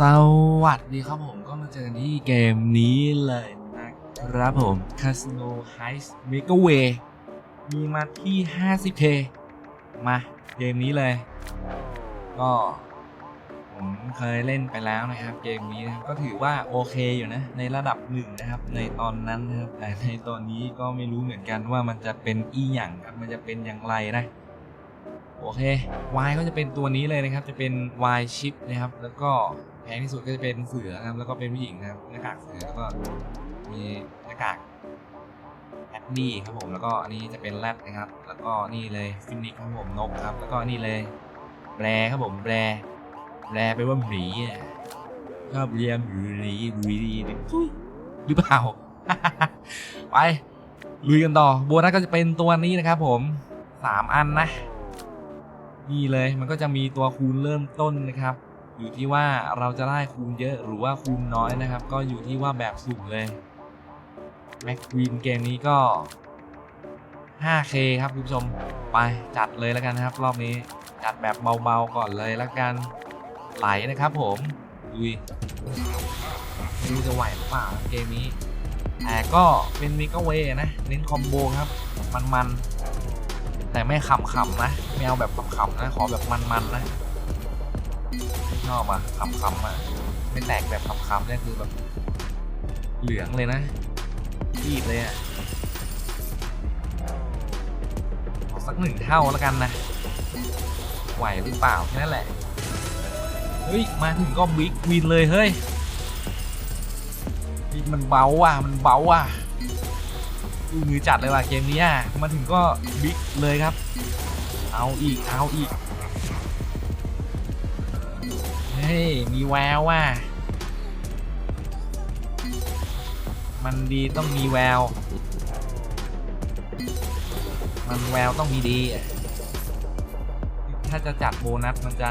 สวัสดีครับผมก็มาเจอกันที่เกมนี้เลยนะครับผม Casino Heist Makeaway มีมาที่ 50k มาเกมนี้เลย ก็ผมเคยเล่นไปแล้วนะครับ เกมนี้นะก็ถือว่าโอเคอยู่นะ ในระดับหนึ่งนะครับ ในตอนนั้นนะครับแต่ในตอนนี้ก็ไม่รู้เหมือนกันว่ามันจะเป็นอีหยังครับมันจะเป็นอย่างไรนะ โอเค Y ก็จะเป็นตัวนี้เลยนะครับ จะเป็น Y chip นะครับ แล้วก็แพงที่สุดก็จะเป็นเสือนะครับ แล้วก็เป็นผู้หญิงนะครับ หน้ากากเสือ แล้วก็มีหน้ากากแอดดี้ครับผม แล้วก็อันนี้จะเป็นแรดนะครับ แล้วก็นี่เลยฟินิกครับผม นกครับ แล้วก็นี่เลยแบรครับผม แบรแบรแปว่าหมีอะชอบเรียมหรือหนีหรือดีหรือเปล่า ไปลุยกันต่อโบนัสก็จะเป็นตัวนี้นะครับผมสามอันนะ นี่เลยมันก็จะมีตัวคูณเริ่มต้นนะครับ อยู่ที่ว่าเราจะได้คูณเยอะหรือว่าคูณน้อยนะครับ ก็อยู่ที่ว่าแบบสุ่มเลยแม็กควีนเกมนี้ก็ 5K ครับคุณผู้ชมไปจัดเลยแล้วกันนะครับรอบนี้จัดแบบเบาๆก่อนเลยแล้วกันไหลนะครับผมดุยไม่รู้จะไหวหรือเปล่าเกมนี้แต่ก็เป็นมิกเวนะเน้นคอมโบครับ มันๆ แต่ไม่ขำๆนะไม่เอาแบบขำๆนะขอแบบมันๆนะไม่ชอบอะขำๆอะไม่แตกแบบขำๆเนี่ยคือแบบ เหลืองเลยนะรีบเลยอะสักหนึ่งเท่าแล้วกันนะไหวหรือเปล่าแค่นั้นแหละเฮ้ยมาถึงก็บิ๊กวินเลยเฮ้ยมันเบาว่ะมันเบาว่ะ มือจัดเลยว่ะเกมนี้อะมาถึงก็บิ๊กเลยครับ เอาอีกเอาอีกเฮ้ยมีแววว่ะมันดีต้องมีแวว มันแววต้องมีดี ถ้าจะจัดโบนัสมันจะ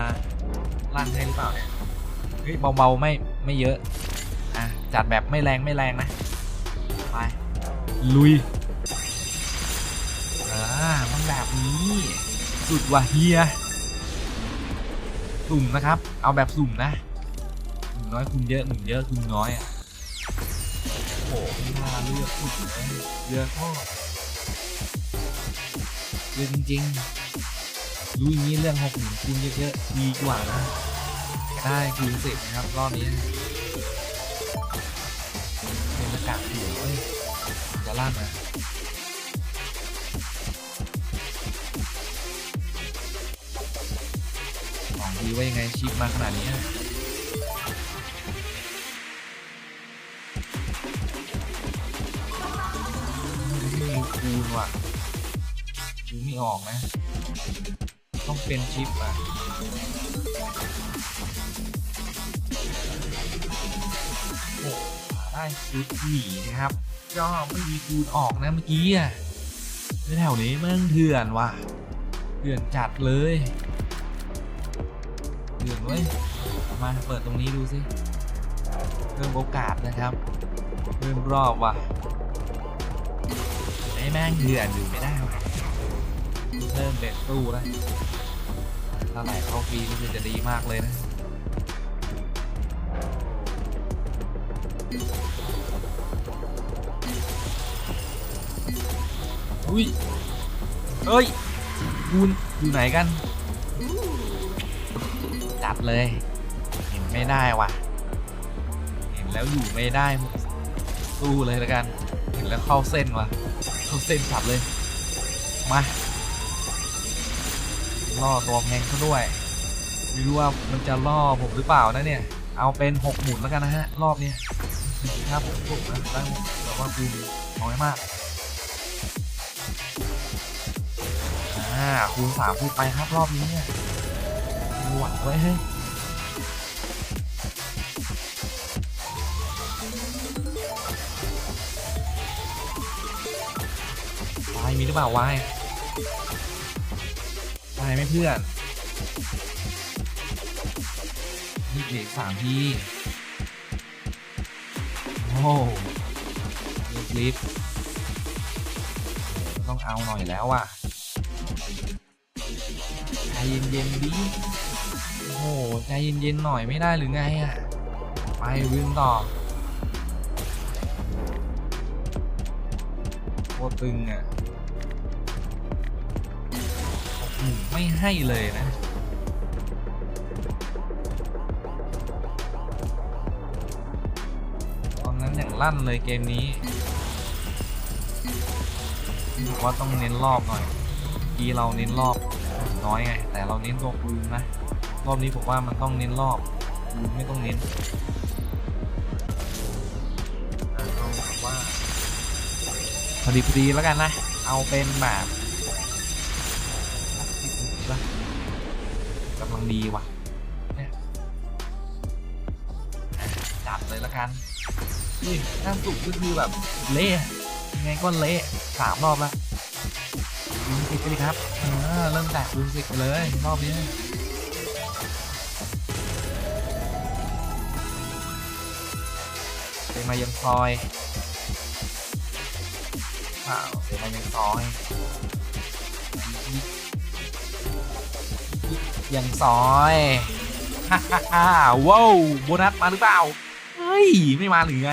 ลั่นให้หรือเปล่าเนี่ย เฮ้ยเบาๆไม่ไม่เยอะ อะ จัดแบบไม่แรงไม่แรงนะ ไป ลุย แบบนี้ สุดว่ะเฮีย สุ่มนะครับ เอาแบบสุ่มนะหมุนน้อยคุณเยอะหมุนเยอะคุณน้อยอะโอ้โหไม่น่าเลือกสุดเลยเรือก็เรือจริงๆรู้อย่างนี้เรื่องหกหมุนคูณเยอะๆดีกว่านะได้คูณสิบนะครับรอบนี้เป็นอากาศหัวเว้ยจะลั่นนะ ของดีว่ายังไงชิปมาขนาดนี้อะไม่มีคูณว่ะดูไม่ออกนะ ต้องเป็นชิปอะโอ้ได้ชุดหมีนะครับก็ไม่มีคูณออกนะเมื่อกี้อะแถวนี้แม่งเถื่อนว่ะเถื่อนจัดเลย อดเว้ย มาเปิดตรงนี้ดูสิเพิ่มโอกาสนะครับเพิ่มรอบว่ะไอ้แม่งเดือดอยู่ไม่ได้วะเริ่มเบ็ดตู้แล้วถ้าไหลเข้าฟรีนี่คือจะดีมากเลยนะอุ้ยเฮ้ยคุณอยู่ไหนกัน เลย เห็นไม่ได้ว่ะ เห็นแล้วอยู่ไม่ได้สู้เลยแล้วกัน เห็นแล้วเข้าเส้นว่ะ เข้าเส้นจัดเลย มา ล่อตัวแพงเขาด้วย ไม่รู้ว่ามันจะล่อผมหรือเปล่านะเนี่ย เอาเป็นหกหมุนแล้วกันนะฮะ รอบเนี้ยครับผมถูกนะได้หมดแต่ว่าคูณน้อยมากอ่าคูณสามคูณไปครับรอบนี้เนี่ยหวังไว้เฮ้ รือเปล่าวายวายไหม่เพื่อนนี่เด็กสามทีโอ้ลิฟลิฟต้องเอาหน่อยแล้วว่ะใจเย็นๆดิโอ้ใจเย็นๆหน่อยไม่ได้หรือไงอะ ไปวิ่งต่อโคตรตึงอะ ไม่ให้เลยนะ ตอนนั้นอย่างลั่นเลยเกมนี้ว่าต้องเน้นรอบหน่อยกีเราเน้นรอบน้อยไง แต่เราเน้นตัวปืนนะ รอบนี้ผมว่ามันต้องเน้นรอบปืนไม่ต้องเน้นเอาว่าพอดีพอดีแล้วกันนะ เอาเป็นแบบ ลังดีว่ะจัดเลยล้วกัน นี่น้ำสุกก็คือแบบเละยังไงก็เละสามรอบล้วคูสิบไปเลยครับเออเริ่มแตะคูสิบไปเลยรอบนี้เป็นมายังซอยว้าวเป็นมายังซอย ยังซอยฮ่าฮ่าฮ่าว้าวโบนัสมาหรือเปล่า เฮ้ย ไม่มาหรือไง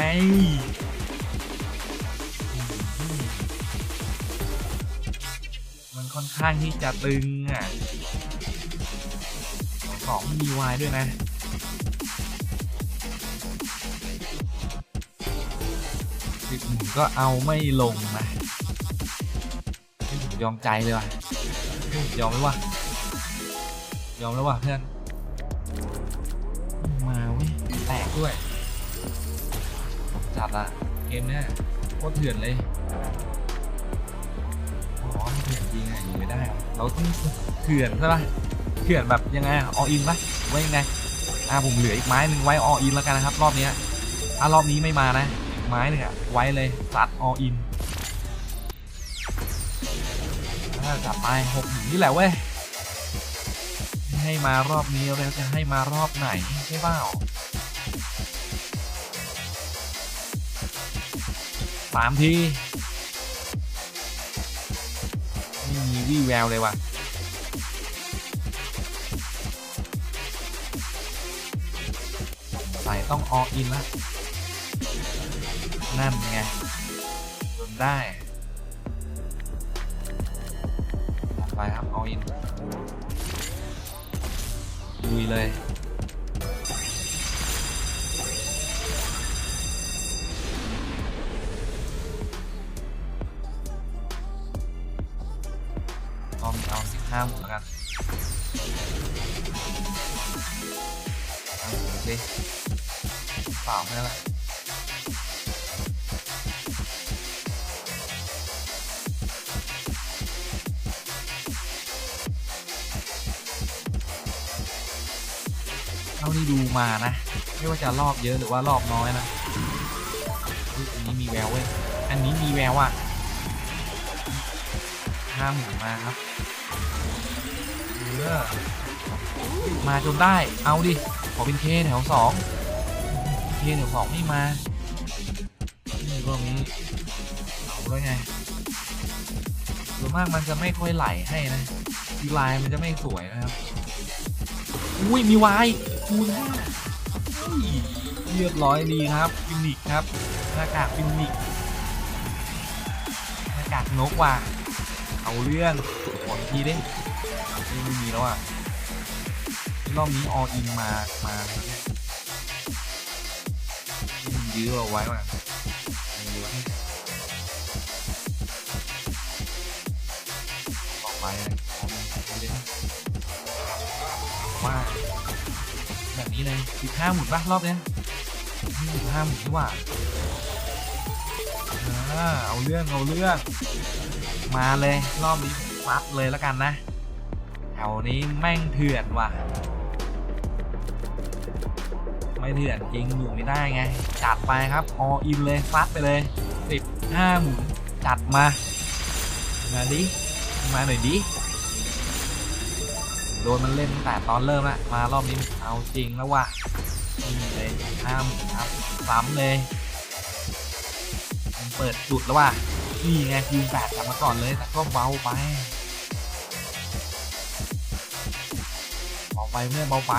มันค่อนข้างที่จะตึงอะสองมีวายด้วยนะสิบหนึ่งก็เอาไม่ลงนะยอมใจเลยว่ะเฮ้ยยอมไหมวะ ยอมแล้วว่ะเพื่อน มาเว้ยแตกด้วย จัดอะเกมเนี้ยโคตรเถื่อนเลยอ๋อไม่เถื่อนจริงอะอยู่ไม่ได้อะเราต้องเถื่อนใช่ปะเถื่อนแบบยังไงออินปะไว้ยังไงอ่าผมเหลืออีกไม้หนึ่งไว้ออินแล้วกันนะครับ รอบเนี้ยถ้ารอบนี้ไม่มานะอีกไม้หนึ่งอะไว้เลยสัตว์ออินจับไปหกหนึ่งนี่แหละเว้ย ให้มารอบนี้แล้วจะให้มารอบไหนใช่เปล่าสามทีไม่มีวี่แววเลยว่ะใส่ต้องออินละนั่นไงจนได้ไปครับออิน ลุย เท่าที่ดูมานะ ไม่ว่าจะรอบเยอะหรือว่ารอบน้อยนะอันนี้มีแววเว้ย อันนี้มีแววอะห้าหมุนมาครับเออมาจนได้ เอาดิ ขอเป็นเคแถวสองเคแถวสองไม่มา นี่รอบนี้เอาแล้วไงส่วนมากมันจะไม่ค่อยไหลให้นะดีลายมันจะไม่สวยนะครับ อุ้ยมีวาย คูณห้าเยเรียบร้อยดีครับฟินิกครับหน้ากากฟินิกหน้ากากนกว่ะเอาเรื่องขออีกทีดินี่ไม่มีแล้วอะรอบนี้ออินมา มาเนี่ยยื้อเอาไว้ว่ะเอาไว้ต่อไปเลยว่า นี้เลยสิบห้าหมุนปะรอบเนี้ยสิบห้าหมุนดีกว่าเอาเรื่องเอาเรื่อง มาเลยรอบนี้ฟัดเลยแล้วกันนะแถวนี้แม่งเถื่อนว่ะ ไม่เถื่อนจริงอยู่ไม่ได้ไง จัดไปครับออินเลยฟัดไปเลยสิบห้าหมุนจัดมามาดิมาหน่อยดิ โดนมันเล่นตั้งแต่ตอนเริ่มละมารอบนี้เอาจริงแล้ววะนี่เลยห้ามครับซ้ำเลยมันเปิดจุดแล้วว่ะนี่ไงคูณแปดกลับมาก่อนเลยแต่ก็เบาไปเบาไปเมื่อเบาไป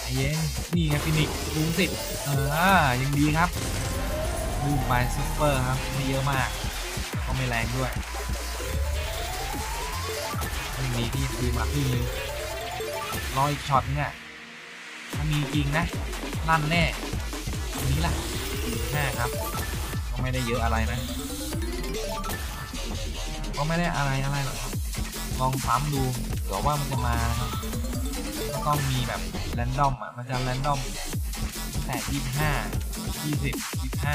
ไอเย็นนี่ไงฟินิกลุงสิเออยังดีครับบูมบายซุปเปอร์ครับไม่เยอะมาก ก็ไม่แรงด้วย ยังดีที่คืนมาครึ่นึงรออีกช็อตเนึงอะถ้ามีจริงนะลั่นแน่อันนี้ล่ะห้าครับ ก็ไม่ได้เยอะอะไรนะ ก็ไม่ได้อะไรอะไรหรอกครับลองซ้ำดูเผื่อว่ามันจะมานะครับก็ต้องมีแบบแรนดอมอะมันจะแรนดอมแต่ยี่ห้ายี่สิบยี่ห้า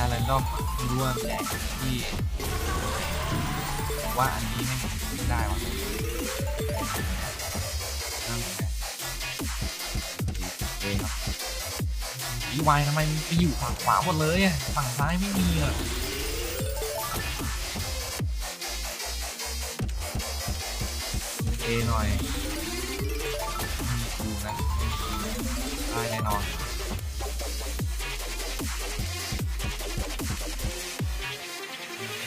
จะแรนดอมไม่รู้ว่าแจกที่ว่าอันนี้ไม่ไม่ได้ว่ะนั่นแหรอวายทำไมไปอยู่ฝั่งขวาหมดเลยฝั่งซ้ายไม่มีอะเอหน่อย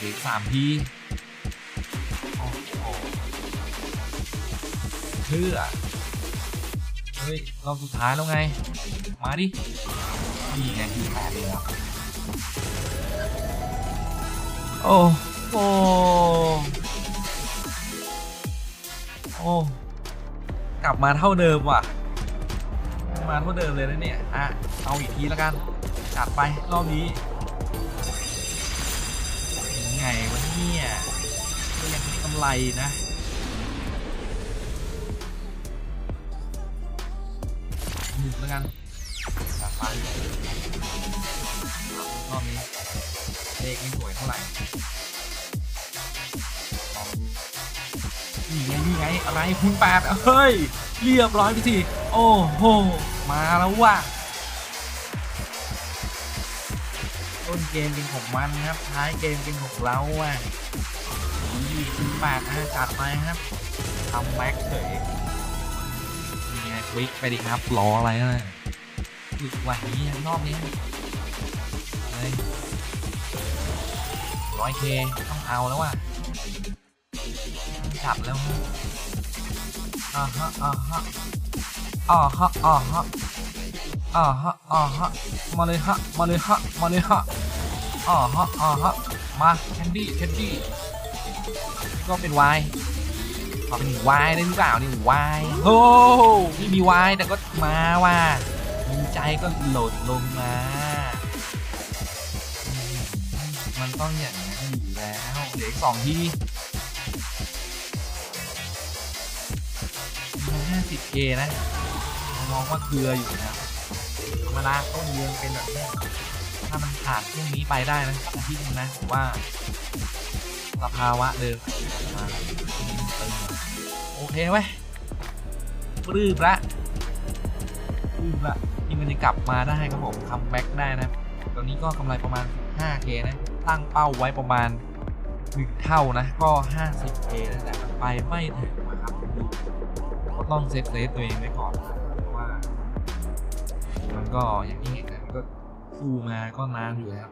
อีกสามทีโอ้โหเชื่อเฮ้ยรอบสุดท้ายแล้วไง มาดิ นี่ไงที่แปดเลยครับโอ้โหโอ้กลับมาเท่าเดิมว่ะ มาเท่าเดิมเลยนะเนี่ย อะ เอาอีกทีแล้วกัน จัดไปรอบนี้ ไงวะเนี่ยก็ยังได้กำไรนะหนึ่งแล้วกันจัดไปรอบนี้เลขไม่สวยเท่าไหร่ลองดูนี่ไงนี่ไงอะไรคุณแปดเฮ้ย เรียบร้อยไปสิโอ้โห มาแล้วว่ะ ต้นเกมเป็นของมันครับ ท้ายเกมเป็นของเราว่ะนี่คุณแปดนะจัดไปครับทำแบ็คเฉยนี่ไงคลิกไปดิครับรออะไรนะอีกวันนี้รอบนี้เลยร้อยเคต้องเอาแล้วว่ะจับแล้วอ่าฮะอ่าฮะอ่าฮะอ่าฮะ อ่าฮะอ่าฮะมาเลยฮะมาเลยฮะมาเลยฮะอ่าฮะอ่าฮะมาแคนดี้แคนดี้ก็เป็นวายขอเป็นวายได้หรือเปล่านี่วายโอ้ไม่มีวายแต่ก็มาว่ะมีใจก็หลดลงมา มันต้องอย่างนั้นอยู่แล้วเดี๋ยวสองทีห้าสิบเคนะมองว่าเกลืออยู่นะ ธรรมดาต้นเรืองเป็นแบบนี้ถ้ามันผ่านช่วงนี้ไปได้นะอาทิตย์นึงนะผมว่าสภาวะเดิมมาทีนี้มันตึงโอเคไว้ยปลื้มละปลื้มละที่มันจะกลับมาได้ครับผมคัมแบ็กได้นะ ตอนนี้ก็กำไรประมาณ 5k นะ ตั้งเป้าไว้ประมาณ1เท่านะก็ 50k นะแต่ไปไม่ถึงนะครับก็ต้องเซฟเซฟตัวเองไว้ก่อน ก็อย่างที่เห็นนะมันก็สู้มาก็นานอยู่แล้ว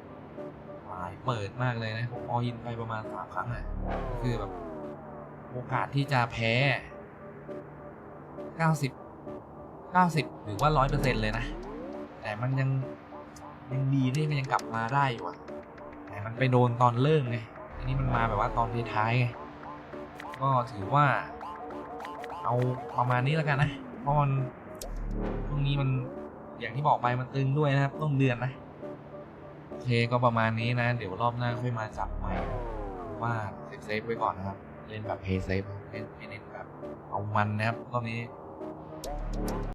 หลายเปิดมากเลยนะผมออินไปประมาณสามครั้งอะคือแบบโอกาสที่จะแพ้เก้าสิบเก้าสิบหรือว่าร้อยเปอร์เซ็นต์เลยนะ แต่มันยังยังดีที่มันยังกลับมาได้อยู่อะแต่มันไปโดนตอนเริ่มไง อันนี้มันมาแบบว่าตอนท้ายไง ก็ถือว่า เอาประมาณนี้แล้วกันนะ เพราะมันช่วงนี้มัน อย่างที่บอกไปมันตึงด้วยนะครับต้นเดือนนะโอเคก็ประมาณนี้นะ เดี๋ยวรอบหน้าค่อยมาจับใหม่ว่าเซฟไว้ก่อนนะครับ เล่นแบบเพย์เซฟเล่นไม่เล่นแบบเอามันนะครับรอบนี้